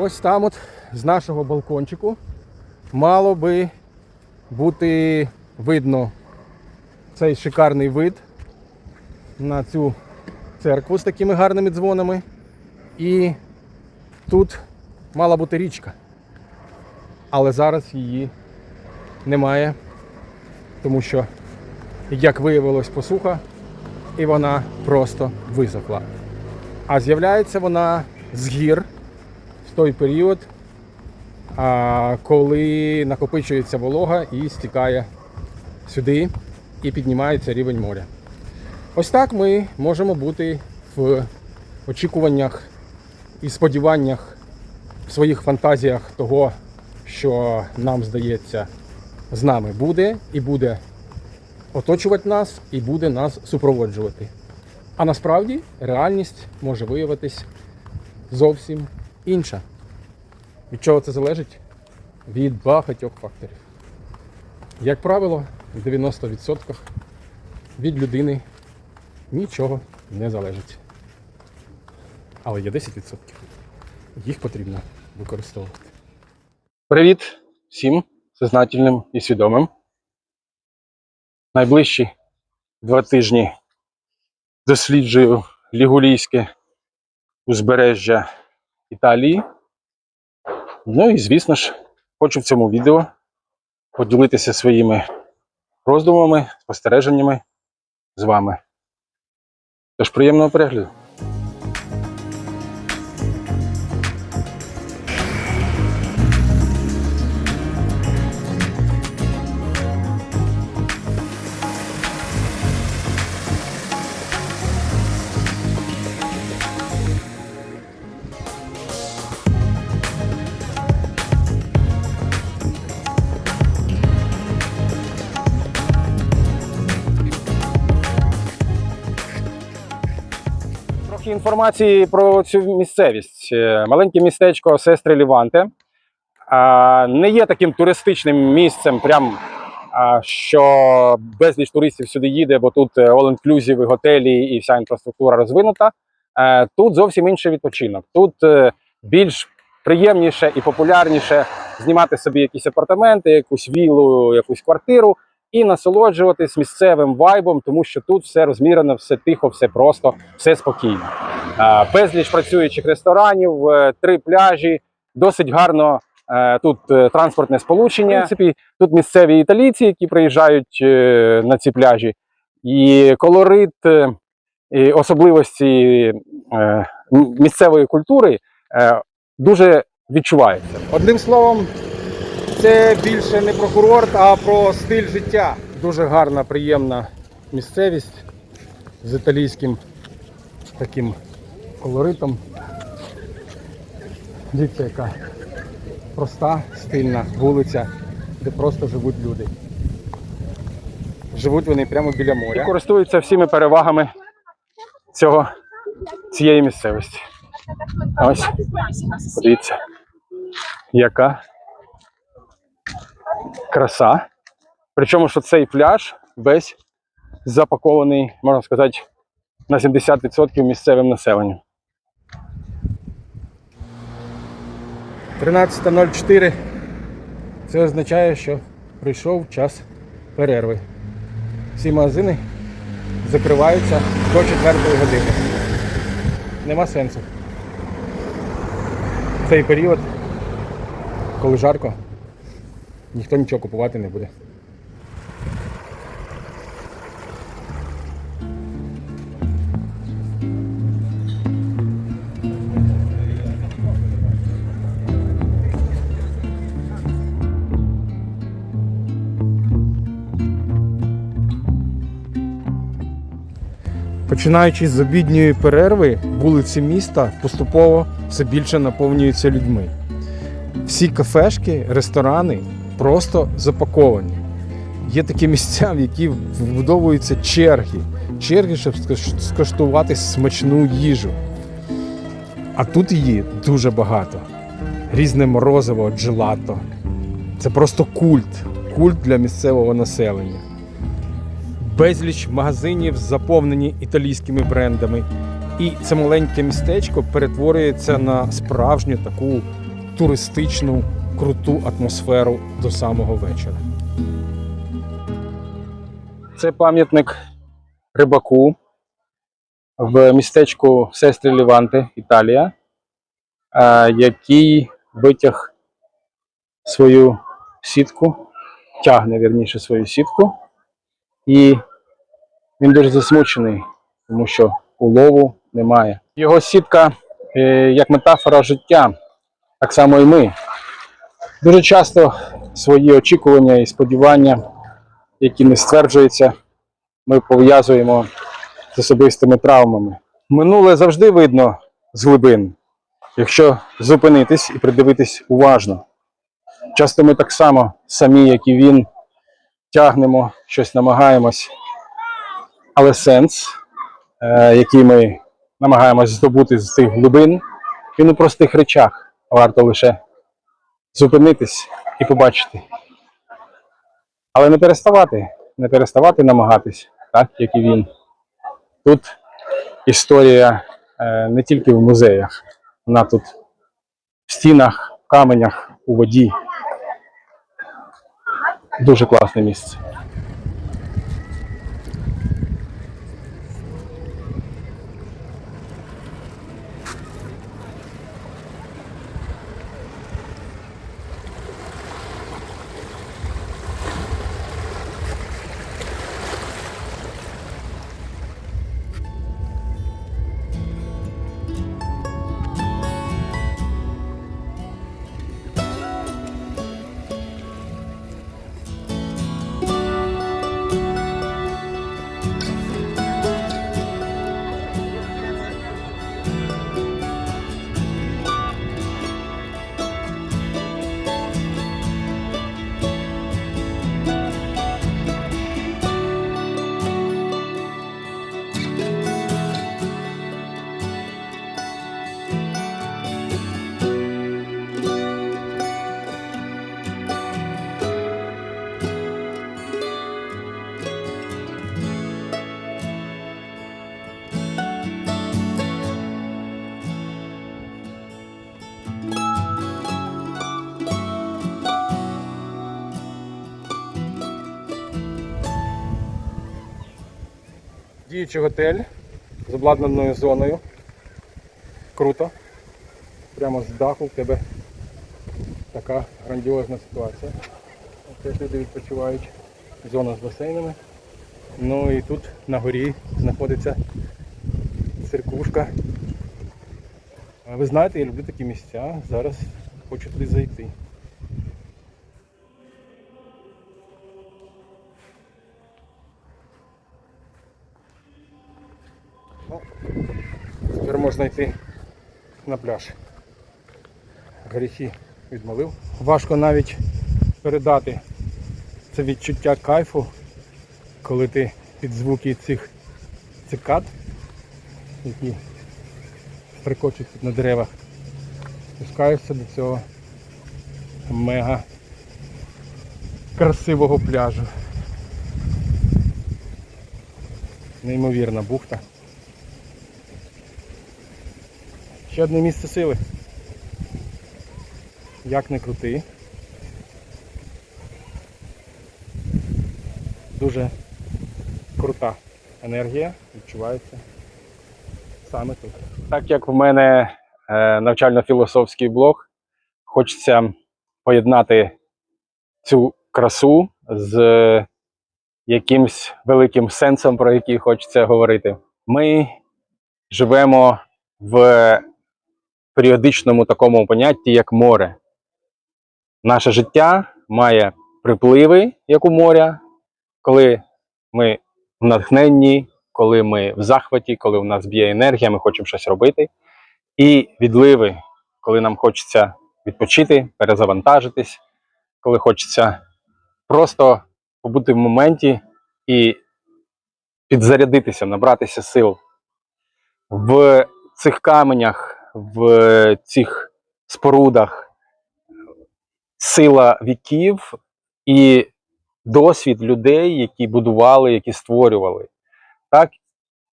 Ось там, от з нашого балкончику, мало би бути видно цей шикарний вид на цю церкву з такими гарними дзвонами. І тут мала бути річка. Але зараз її немає, тому що, як виявилось, посуха, і вона просто висохла. А з'являється вона з гір той період, коли накопичується волога і стікає сюди і піднімається рівень моря. Ось так ми можемо бути в очікуваннях і сподіваннях в своїх фантазіях того, що нам здається з нами буде, і буде оточувати нас, і буде нас супроводжувати. А насправді реальність може виявитись зовсім інша. Від чого це залежить? Від багатьох факторів. Як правило, в 90% від людини нічого не залежить. Але є 10%. Їх потрібно використовувати. Привіт всім сознательним і свідомим. Найближчі два тижні досліджую лігулійське узбережжя Італії. Ну і, звісно ж, хочу в цьому відео поділитися своїми роздумами, спостереженнями з вами. Тож приємного перегляду. Інформації про цю місцевість. Е, Маленьке містечко Сестри Ліванте. Не є таким туристичним місцем, прям що безліч туристів сюди їде, бо тут е, all-inclusive готелі і вся інфраструктура розвинута. Е, Тут зовсім інший відпочинок. Тут більш приємніше і популярніше знімати собі якісь апартаменти, якусь віллу, якусь квартиру і насолоджуватись місцевим вайбом, тому що тут все розмірено, все тихо, все просто, все спокійно. Е, Безліч працюючих ресторанів, е, три пляжі, досить гарно е, тут е, транспортне сполучення. В принципі, тут місцеві італійці, які приїжджають е, на ці пляжі, і колорит, е, і особливості е, місцевої культури е, дуже відчувається. Одним словом, це більше не про курорт, а про стиль життя. Дуже гарна, приємна місцевість з італійським таким колоритом. Дивіться, яка проста, стильна вулиця, де просто живуть люди. Живуть вони прямо біля моря. І користуються всіми перевагами цього, цієї місцевості. Ось, подивіться, яка краса. Причому, що цей пляж весь запакований, можна сказати, на 70% місцевим населенням. 13.04. Це означає, що прийшов час перерви. Всі магазини закриваються до 4 години. Нема сенсу. Цей період, коли жарко, ніхто нічого купувати не буде. Починаючи з обідньої перерви, вулиці міста поступово все більше наповнюються людьми. Всі кафешки, ресторани просто запаковані. Є такі місця, в які вбудовуються черги. Черги, щоб скош- скуштувати смачну їжу. А тут її дуже багато. Різне морозиво, джелато. Це просто культ. Культ для місцевого населення. Безліч магазинів заповнені італійськими брендами. І це маленьке містечко перетворюється на справжню таку туристичну круту атмосферу до самого вечора. Це пам'ятник рибаку в містечку Сестри Ліванти, Італія, який витяг свою сітку, тягне вірніше свою сітку, і він дуже засмучений, тому що улову немає. Його сітка е, як метафора життя, так само і ми. Дуже часто свої очікування і сподівання які не стверджуються, ми пов'язуємо з особистими травмами. Минуле завжди видно з глибин, якщо зупинитись і придивитись уважно. Часто ми так само самі, як і він, тягнемо, щось намагаємось, але сенс, е, який ми намагаємось здобути з тих глибин, він у простих речах. Варто лише зупинитись і побачити. Але не переставати, не переставати намагатись, так як і він. Тут історія е, не тільки в музеях, вона тут в стінах, в каменях, у воді. Дуже класне місце. Діючий готель з обладнаною зоною. Круто. Прямо з даху в тебе така грандіозна ситуація. Теж люди відпочивають. Зона з басейнами. Ну і тут на горі знаходиться церквушка. Ви знаєте, я люблю такі місця. Зараз хочу туди зайти. Ну, Тепер можна йти на пляж. Гріхи відмолив. Важко навіть передати це відчуття кайфу, коли ти під звуки цих цикад, які прикочуть на деревах, спускаєшся до цього мега красивого пляжу. Неймовірна бухта. Ще одне місце сили. Як не крути. Дуже крута енергія відчувається саме тут. Так як в мене е, навчально-філософський блог, хочеться поєднати цю красу з якимсь великим сенсом, про який хочеться говорити. Ми живемо в періодичному такому понятті, як море. Наше життя має припливи, як у моря, коли ми в натхненні, коли ми в захваті, коли у нас б'є енергія, ми хочемо щось робити. І відливи, коли нам хочеться відпочити, перезавантажитись, коли хочеться просто побути в моменті і підзарядитися, набратися сил. В цих каменях, в цих спорудах сила віків і досвід людей, які будували, які створювали. Так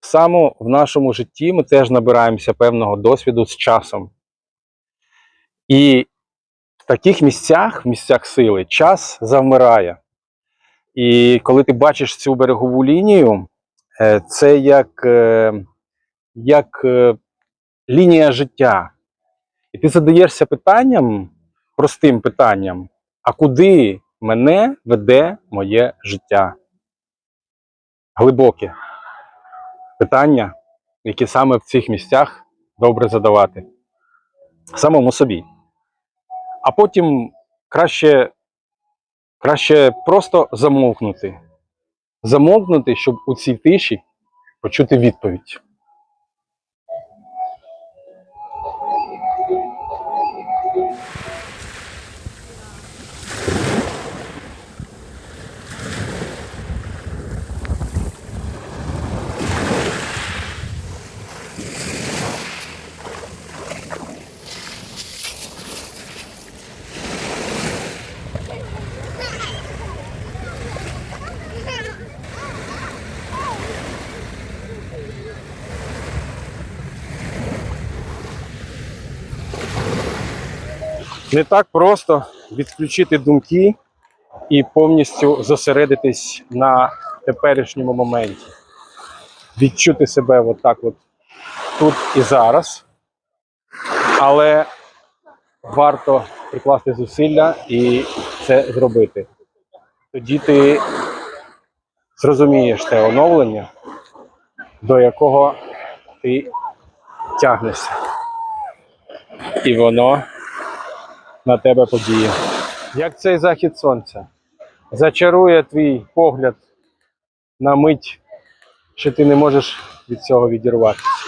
само в нашому житті ми теж набираємося певного досвіду з часом. І в таких місцях, в місцях сили, час завмирає. І коли ти бачиш цю берегову лінію, е, це як, е, як е, лінія життя. І ти задаєшся питанням, простим питанням: а куди мене веде моє життя? Глибоке питання, які саме в цих місцях добре задавати самому собі. А потім краще, краще просто замовкнути. Замовкнути, щоб у цій тиші почути відповідь. Не так просто відключити думки і повністю зосередитись на теперішньому моменті. Відчути себе отак от тут і зараз. Але варто прикласти зусилля і це зробити. Тоді ти зрозумієш те оновлення, до якого ти тягнешся. І воно на тебе подіє. Як цей захід сонця зачарує твій погляд на мить, що ти не можеш від цього відірватися.